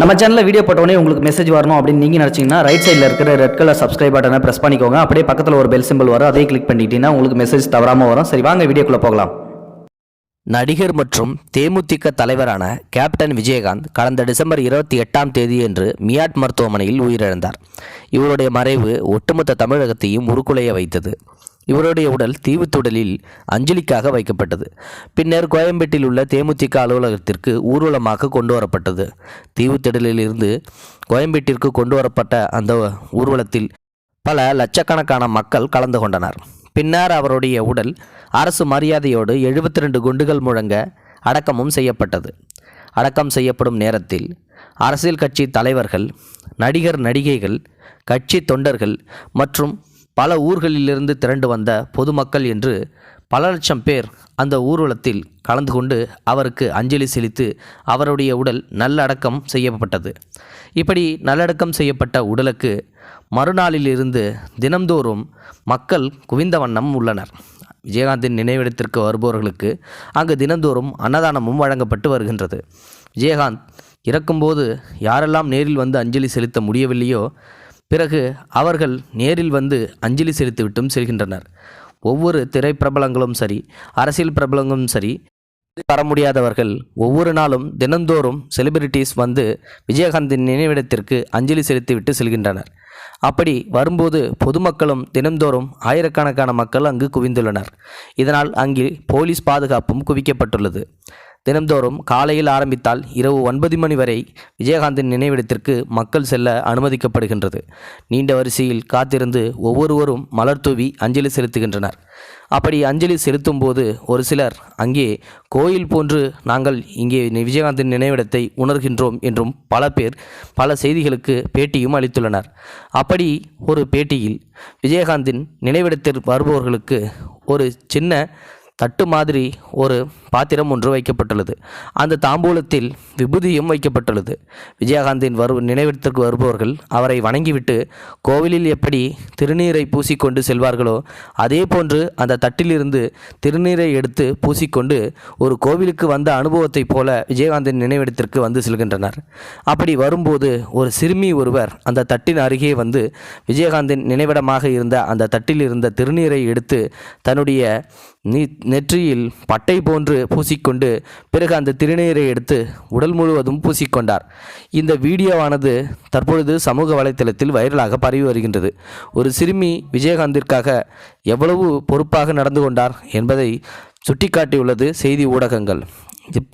நம்ம சேனலில் வீடியோ போட்டோடனே உங்களுக்கு மெசேஜ் வரணும் அப்படின்னு நீங்கள் நினச்சிங்கன்னா ரைட் சைடில் இருக்கிற ரெட் கலர் சப்ஸ்கிரைப் பட்டனை ப்ரெஸ் பண்ணிக்கோங்க. அப்படியே பக்கத்தில் ஒரு பெல் சிம்பிள் வரும். அதே கிளிக் பண்ணிட்டீங்கன்னா உங்களுக்கு மெசேஜ் தவறாமல் வரும். சரி வாங்க வீடியோக்குள்ளே போகலாம். நடிகர் மற்றும் தேமுதிக தலைவரான கேப்டன் விஜயகாந்த் கடந்த டிசம்பர் இருபத்தி எட்டாம் தேதியன்று மியாட் மருத்துவமனையில் உயிரிழந்தார். இவருடைய மறைவு ஒட்டுமொத்த தமிழகத்தையும் உருக்குலைய வைத்தது. இவருடைய உடல் தீவுத்துடலில் அஞ்சலிக்காக வைக்கப்பட்டது. பின்னர் கோயம்பேட்டில் உள்ள தேமுதிக அலுவலகத்திற்கு ஊர்வலமாக கொண்டு வரப்பட்டது. தீவுத்திடலில் இருந்து கோயம்பேட்டிற்கு கொண்டு வரப்பட்ட அந்த ஊர்வலத்தில் பல லட்சக்கணக்கான மக்கள் கலந்து கொண்டனர். பின்னர் அவருடைய உடல் அரசு மரியாதையோடு எழுபத்தி ரெண்டு குண்டுகள் முழங்க அடக்கமும் செய்யப்பட்டது. அடக்கம் செய்யப்படும் நேரத்தில் அரசியல் கட்சி தலைவர்கள் நடிகர் நடிகைகள் கட்சி தொண்டர்கள் மற்றும் பல ஊர்களிலிருந்து திரண்டு வந்த பொதுமக்கள் என்று பல லட்சம் பேர் அந்த ஊர்வலத்தில் கலந்து கொண்டு அவருக்கு அஞ்சலி செலுத்தி அவருடைய உடல் நல்லடக்கம் செய்யப்பட்டது. இப்படி நல்லடக்கம் செய்யப்பட்ட உடலுக்கு மறுநாளிலிருந்து தினம்தோறும் மக்கள் குவிந்த வண்ணம் உள்ளனர். விஜயகாந்தின் நினைவிடத்திற்கு வருபவர்களுக்கு அங்கு தினந்தோறும் அன்னதானமும் வழங்கப்பட்டு வருகின்றது. விஜயகாந்த் இறக்கும்போது யாரெல்லாம் நேரில் வந்து அஞ்சலி செலுத்த முடியவில்லையோ பிறகு அவர்கள் நேரில் வந்து அஞ்சலி செலுத்திவிட்டும் செல்கின்றனர். ஒவ்வொரு திரைப்பிரபலங்களும் சரி அரசியல் பிரபலங்களும் சரி வர முடியாதவர்கள் ஒவ்வொரு நாளும் தினந்தோறும் செலிபிரிட்டிஸ் வந்து விஜயகாந்தின் நினைவிடத்திற்கு அஞ்சலி செலுத்திவிட்டு செல்கின்றனர். அப்படி வரும்போது பொதுமக்களும் தினந்தோறும் ஆயிரக்கணக்கான மக்கள் அங்கு குவிந்துள்ளனர். இதனால் அங்கே போலீஸ் பாதுகாப்பும் குவிக்கப்பட்டுள்ளது. தினந்தோறும் காலையில் ஆரம்பித்தால் இரவு ஒன்பது மணி வரை விஜயகாந்தின் நினைவிடத்திற்கு மக்கள் செல்ல அனுமதிக்கப்படுகின்றது. நீண்ட வரிசையில் காத்திருந்து ஒவ்வொருவரும் மலர் தூவி அஞ்சலி செலுத்துகின்றனர். அப்படி அஞ்சலி செலுத்தும் போது ஒரு சிலர் அங்கே கோயில் போன்று நாங்கள் இங்கே விஜயகாந்தின் நினைவிடத்தை உணர்கின்றோம் என்றும் பல பேர் பல செய்திகளுக்கு பேட்டியும் அளித்துள்ளனர். அப்படி ஒரு பேட்டியில் விஜயகாந்தின் நினைவிடத்தில் வருபவர்களுக்கு ஒரு சின்ன தட்டு மாதிரி ஒரு பாத்திரம் ஒன்று வைக்கப்பட்டுள்ளது. அந்த தாம்பூலத்தில் விபூதியும் வைக்கப்பட்டுள்ளது. விஜயகாந்தின் வரு நினைவிடத்திற்கு வருபவர்கள் அவரை வணங்கிவிட்டு கோவிலில் எப்படி திருநீரை பூசிக்கொண்டு செல்வார்களோ அதே போன்று அந்த தட்டிலிருந்து திருநீரை எடுத்து பூசிக்கொண்டு ஒரு கோவிலுக்கு வந்த அனுபவத்தைப் போல விஜயகாந்தின் நினைவிடத்திற்கு வந்து செல்கின்றனர். அப்படி வரும்போது ஒரு சிறுமி ஒருவர் அந்த தட்டின் அருகே வந்து விஜயகாந்தின் நினைவிடமாக இருந்த அந்த தட்டில் இருந்த திருநீரை எடுத்து தன்னுடைய நீ நெற்றியில் பட்டை போன்று பூசிக்கொண்டு பிறகு அந்த திருநீரை எடுத்து உடல் முழுவதும் பூசிக்கொண்டார். இந்த வீடியோவானது தற்பொழுது சமூக வலைத்தளத்தில் வைரலாக பரவி வருகின்றது. ஒரு சிறுமி விஜயகாந்திற்காக எவ்வளவு பொறுப்பாக நடந்து கொண்டார் என்பதை சுட்டிக்காட்டியுள்ளது செய்தி ஊடகங்கள்.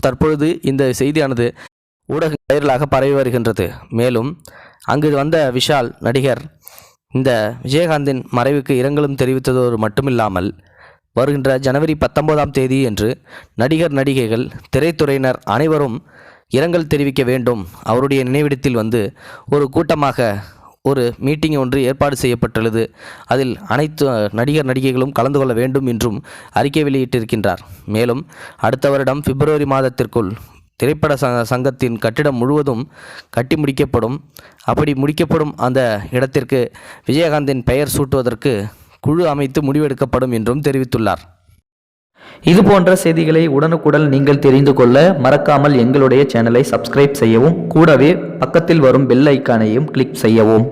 தற்பொழுது இந்த செய்தியானது ஊடக வைரலாக பரவி வருகின்றது. மேலும் அங்கு வந்த விஷால் நடிகர் இந்த விஜயகாந்தின் மறைவுக்கு இரங்கலும் தெரிவித்ததோடு மட்டுமில்லாமல் வருகின்ற ஜனவரி பத்தொன்பதாம் தேதி என்று நடிகர் நடிகைகள் திரைத்துறையினர் அனைவரும் இரங்கல் தெரிவிக்க வேண்டும். அவருடைய நினைவிடத்தில் வந்து ஒரு கூட்டமாக ஒரு மீட்டிங் ஒன்று ஏற்பாடு செய்யப்பட்டுள்ளது. அதில் அனைத்து நடிகர் நடிகைகளும் கலந்து கொள்ள வேண்டும் என்றும் அறிக்கை வெளியிட்டிருக்கின்றார். மேலும் அடுத்த வருடம் பிப்ரவரி மாதத்திற்குள் திரைப்பட சங்க சங்கத்தின் கட்டிடம் முழுவதும் கட்டி முடிக்கப்படும். அப்படி முடிக்கப்படும் அந்த இடத்திற்கு விஜயகாந்தின் பெயர் சூட்டுவதற்கு குழு அமைத்து முடிவெடுக்கப்படும் என்றும் தெரிவித்துள்ளார். இது போன்ற செய்திகளை உடனுக்குடன் நீங்கள் தெரிந்து கொள்ள மறக்காமல் எங்களுடைய சேனலை சப்ஸ்கிரைப் செய்யவும் கூடவே பக்கத்தில் வரும் பெல் ஐக்கானையும் கிளிக் செய்யவும்.